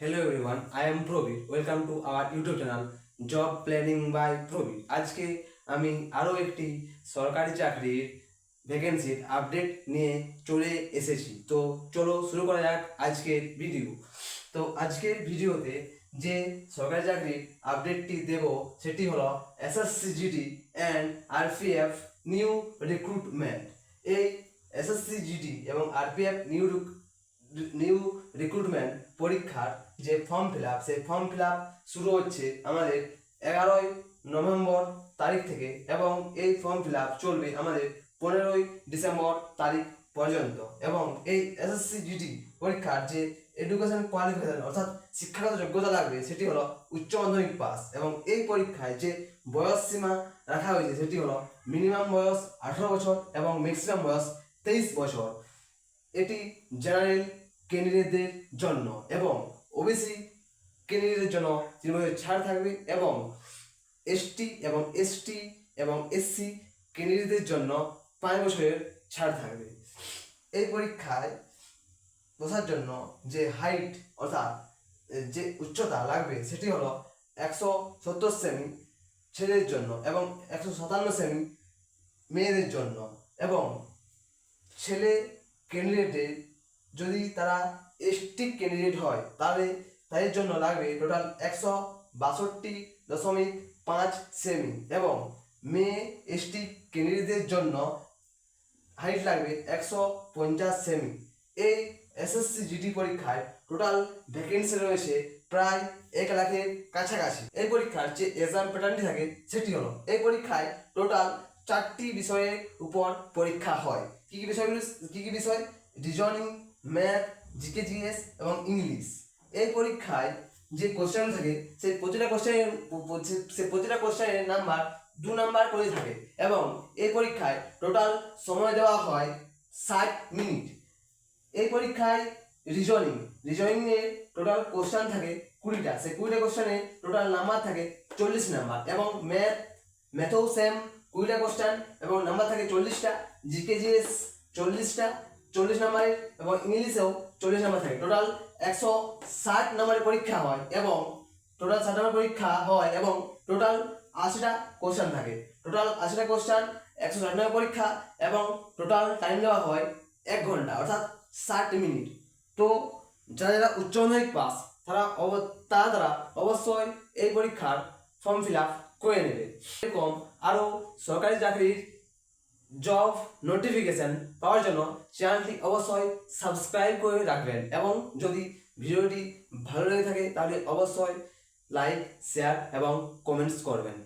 Hello everyone, I am Probi. Welcome to our YouTube channel Job Planning by Probi. আজকে আমি আরও একটি সরকারি চাকরির ভ্যাকেন্সির আপডেট নিয়ে চলে এসেছি তো চলো শুরু করা যাক আজকের ভিডিও তো আজকের ভিডিওতে যে সরকারি চাকরির আপডেটটি দেব সেটি হলো SSC GD and RPF new recruitment এই এসএসসিজিডি এবং আরপিএফ নিউ নিউ রিক্রুটমেন্ট পরীক্ষার যে ফর্ম ফিল আপ সেই ফর্ম ফিল আপ শুরু হচ্ছে আমাদের এগারোই নভেম্বর তারিখ থেকে এবং এই ফর্ম ফিল আপ চলবে আমাদের পনেরোই ডিসেম্বর তারিখ পর্যন্ত এবং এই এসএসসি জিডি পরীক্ষার যে এডুকেশন কোয়ালিফিকেশন অর্থাৎ শিক্ষাগত যোগ্যতা লাগবে, সেটি হলো উচ্চ মাধ্যমিক পাস এবং এই পরীক্ষায় যে বয়স সীমা রাখা হয়েছে, সেটি হলো মিনিমাম বয়স আঠারো বছর এবং ম্যাক্সিমাম বয়স তেইশ বছর। এটি জেনারেল ক্যান্ডিডেটদের জন্য এবং ওবিসি ক্যান্ডিডেটের জন্য তিন বছর ছাড় থাকবে এবং এসটি এবং এসটি এবং এসসি ক্যান্ডিডেটদের জন্য পাঁচ বছরের ছাড় থাকবে। এই পরীক্ষায় বসার জন্য যে হাইট অর্থাৎ, যে উচ্চতা লাগবে সেটি হলো একশো সত্তর সেমি ছেলেদের জন্য এবং একশো সাতান্ন সেমি মেয়েদের জন্য এবং ছেলে ক্যান্ডিডেটের যদি তারা এসটি ক্যান্ডিডেট হয়, তাহলে তাদের জন্য লাগবে টোটাল একশো বাষট্টি দশমিক পাঁচ সেমি এবং মেয়ে এসটি ক্যান্ডিডেটদের জন্য হাইট লাগবে একশো পঞ্চাশ সেমি এই এসএসসি জিডি পরীক্ষায় টোটাল ভ্যাকেন্সি রয়েছে প্রায় এক লাখের কাছাকাছি। এই পরীক্ষার যে এক্সাম প্যাটার্নটি থাকে, সেটি হলো, এই পরীক্ষায় টোটাল চারটি বিষয়ের উপর পরীক্ষা হয়। কী কী বিষয়গুলি, কী কী বিষয়? রিজনিং ম্যাথ জিকে জিএস এবং ইংলিশ এই পরীক্ষায় যে কোশ্চেন থাকে, সেই প্রতিটা কোশ্চেনের সে প্রতিটা কোশ্চেনের নাম্বার দু নাম্বার করে থাকে এবং এই পরীক্ষায় টোটাল সময় দেওয়া হয় ষাট মিনিট এই পরীক্ষায় রিজনিং রিজনিং এর টোটাল কোশ্চেন থাকে কুড়িটা। সেই কুড়িটা কোশ্চেনে টোটাল নাম্বার থাকে চল্লিশ নাম্বার এবং ম্যাথ ম্যাথও সেম কুড়িটা কোশ্চেন এবং নাম্বার থাকে চল্লিশটা জিকে জিএস চল্লিশটা চল্লিশ নাম্বারের এবং ইংলিশেও চল্লিশ নাম্বার থাকে। টোটাল একশো ষাট নাম্বারের পরীক্ষা হয় এবং টোটাল ষাট নাম্বার পরীক্ষা হয় এবং টোটাল আশিটা কোশ্চেন থাকে। টোটাল আশিটা কোশ্চেন একশো ষাট নাম্বার পরীক্ষা এবং টোটাল টাইম দেওয়া হয় এক ঘণ্টা, অর্থাৎ ষাট মিনিট। তো যারা যারা উচ্চ মাধ্যমিক পাস, তারা অব তারা তারা অবশ্যই এই পরীক্ষার ফর্ম ফিল আপ করে নেবে। এরকম আরও সরকারি চাকরির জব নোটিফিকেশন পাওয়ার জন্য চ্যানেলটি অবশ্যই সাবস্ক্রাইব করে রাখবেন এবং যদি ভিডিওটি ভালো লেগে থাকে তাহলে অবশ্যই লাইক শেয়ার এবং কমেন্টস করবেন।